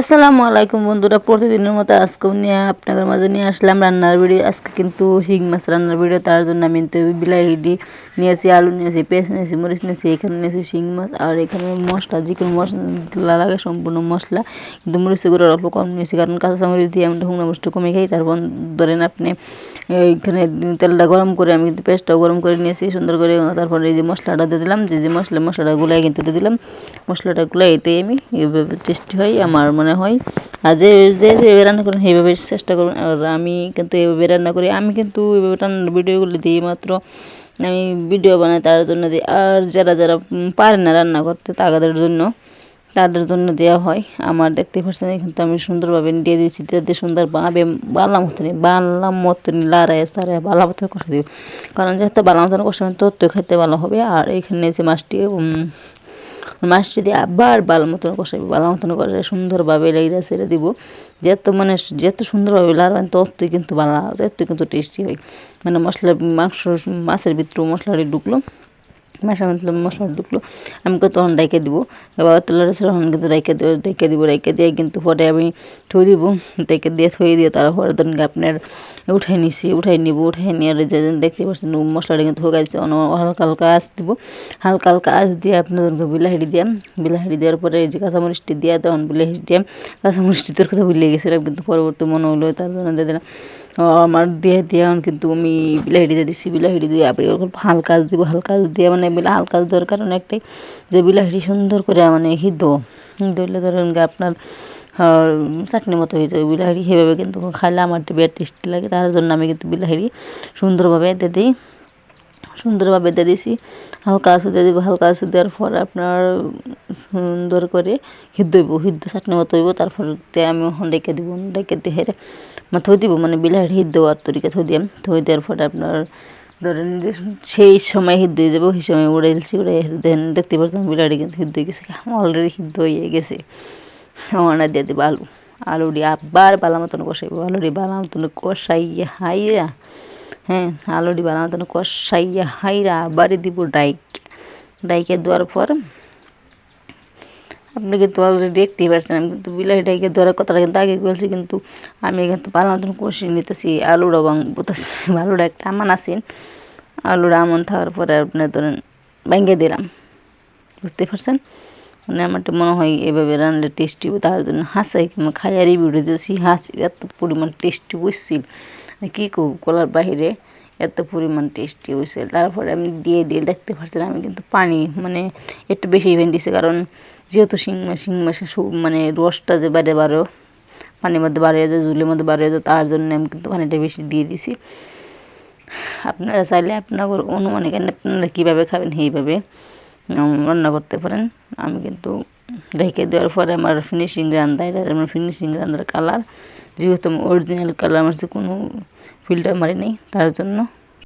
আসসালামু আলাইকুম বন্ধুরা, প্রতিদিনের মতো আজকেও নিয়ে আপনাদের মাঝে নিয়ে আসলাম রান্নার ভিডিও আজকে কিন্তু শিং মাছ রান্নার ভিডিও তার জন্য আমি কিন্তু বিলাইডি নিয়েছি, আলু নিয়েছি, পেঁয়াজ নিয়েছি, মরিচ নিয়েছি, এখানে নিয়েছি শিং মাছ, আর এখানে মশলা, যে কোনো মশলা লাগে সম্পূর্ণ মশলা, কিন্তু মরিচের গুঁড়ো অল্প কম নিয়েছি, কারণ কাঁচা মরিচ দিয়ে আমি হুংনা মরিচটা কমে খাই, তারপর ধরেন আপনি এইখানে তেলটা গরম করে আমি কিন্তু পেঁয়াজটাও গরম করে নিয়েছি, সুন্দর করে, তারপরে এই যে মশলাটা দিয়ে দিলাম, যে যে মশলা, মশলাটা গুলাই কিন্তু দিয়ে দিলাম, মশলাটা গুলাই এতে আমি টেস্টি হয়, আমার মনে হয়। আর যে যে যেভাবে রান্না করেন, সেইভাবে চেষ্টা করুন। আর আমি কিন্তু এভাবে রান্না করি। আমি কিন্তু এইভাবে রান্নার ভিডিওগুলো দিই মাত্র। আমি ভিডিও বানাই তার জন্য দিই। আর যারা যারা পারে না রান্না করতে, তাদের জন্য তাদের জন্য দেওয়া হয়। আমার দেখতে পাচ্ছেন কিন্তু আমি সুন্দরভাবে দিয়ে দিয়েছি দিয়ে সুন্দরভাবে বালা মতনই বালা মতনই লাড়ায় সারায় বালা মতন কষে দিব। কারণ যেহেতু বালা মতন কষাবেন তত খেতে ভালো হবে। আর এখানে যে মাছটি উম, যদি আবার ভালো মতন কষাবি ভালো মতন কষাই সুন্দরভাবে লাইরা ছেড়ে দিব। যত মানে যত সুন্দরভাবে লাড়বেন ততই কিন্তু ভালো ততই কিন্তু টেস্টি হয়। মানে মশলা মাংস মাছের ভিতরে মশলাটি ঢুকলো। মতলব মশলা ঢুকলো, আমি তখন ডাইকে দিব। এবার তেলের তখন কিন্তু ডাইকে দেবো ডাইকে দিব ডাইকে দিয়ে কিন্তু পরে আমি থই দিব ডাইকে দিয়ে থই দিয়ে তারপরে ধরুন আপনার উঠাই নিছি, উঠাই নিব, উঠাই নিয়ে যে দেখতে পাচ্ছেন মশলাটা কিন্তু অন্য হালকা হালকা আঁচ দিব। হালকা হালকা আঁচ দিয়ে আপনার বিলাহিটি দিয়াম বিলাহিটি দেওয়ার পরে এই যে কাঁচামরিচটি দিয়ে তখন বিলাহিটি দিয়াম কাঁচামরিচটি তোর কথা ভুলে গেছিলাম কিন্তু পরবর্তী মনে হলো, তার জন্য দিয়ে দিলাম। আমার দিয়ে দিয়ে কিন্তু আমি বিলাহিটি দিয়ে দিচ্ছি বিলাহিটি দিয়ে আপনি ওরকম হালকা দিব, হালকা দিয়ে মানে বিলা হালকা দেওয়ার কারণে একটাই যে বিলাহিটি সুন্দর করে মানে হিদ দইলে ধরেন আপনার চাটনি মতো হয়ে যাবে বিলাহিড়ি সেভাবে কিন্তু খাইলে আমার একটু বেড টেস্টি লাগে, তার জন্য আমি কিন্তু বিলাহিড়ি সুন্দরভাবে দিয়ে দিই। সুন্দরভাবে দিয়ে দিছি। হালকা আঁচে দিয়ে দিব, হালকা আঁচে দেওয়ার পর আপনার সুন্দর করে সিদ্ধ হইব, সিদ্ধ চাটনি মতো হইব, তারপর আমি ওখান ডেকে দিব, ডেকে দিয়ে মানে থই দিব মানে বিলাহিড়ি সিদ্ধ হওয়ার তরিকা থই দিয়াম থই দেওয়ার পরে আপনার, ধরেন যে সেই সময় সিদ্ধ হয়ে যাব, সেই সময় উড়ে দিচ্ছি উড়ে দেন, দেখতে পারতাম বিলাহিড়ি কিন্তু সিদ্ধ হয়ে গেছে অলরেডি সিদ্ধ হয়ে গেছে। আমার দিয়ে দিব আলু আলু দিয়ে আবার বালা মতন কষাইব, আলু দিয়ে বালা মতন কষাইয়া হাইরা হ্যাঁ আলু দিয়ে বালা মতন কষাইয়া হাইরা আবারই দিব ডাইক। ডাইকে দেওয়ার পর, আপনি কিন্তু অলরেডি দেখতেই পাচ্ছেন আমি কিন্তু বিলাহি ডাইকে দেওয়ার কথাটা কিন্তু আগে বলছি, কিন্তু আমি কিন্তু বালা মতন কষিয়ে নিতেছি আলুটা বাং বুতাছি আলুটা একটা আমান আছেন আলুটা আমন থাকার পরে আপনার ধরেন ভেঙে দিলাম। বুঝতে পারছেন? মানে আমার তো মনে হয় এভাবে রান্নালে টেস্টি তার জন্য হাসাই খাইয়া রিভিউ দিতেছি হাসি এত পরিমাণ টেস্টি বুঝছি কী করব গলার বাহিরে এত পরিমাণ টেস্টি হয়েছে তারপরে আমি দিয়ে দিয়ে দেখতে পাচ্ছেন আমি কিন্তু পানি মানে একটু বেশি ইভেন দিছি। কারণ যেহেতু শিং মাছ শিং মাছের মানে রসটা যে বাইরে বারো পানির মধ্যে বাড়িয়ে যায়, ঝুলের মধ্যে বাড়িয়ে যায়, তার জন্য আমি কিন্তু পানিটা বেশি দিয়ে দিছি। আপনারা চাইলে আপনার অনুমানিক আপনারা কীভাবে খাবেন সেইভাবে রান্না করতে পারেন। আমি কিন্তু রেখে দেওয়ার পরে আমার ফিনিশিং রান্দা এটা আমার ফিনিশিং রান্দার কালার যেহেতু আমি অরিজিনাল কালার আমার কোনো ফিল্টার মারি নেই, তার জন্য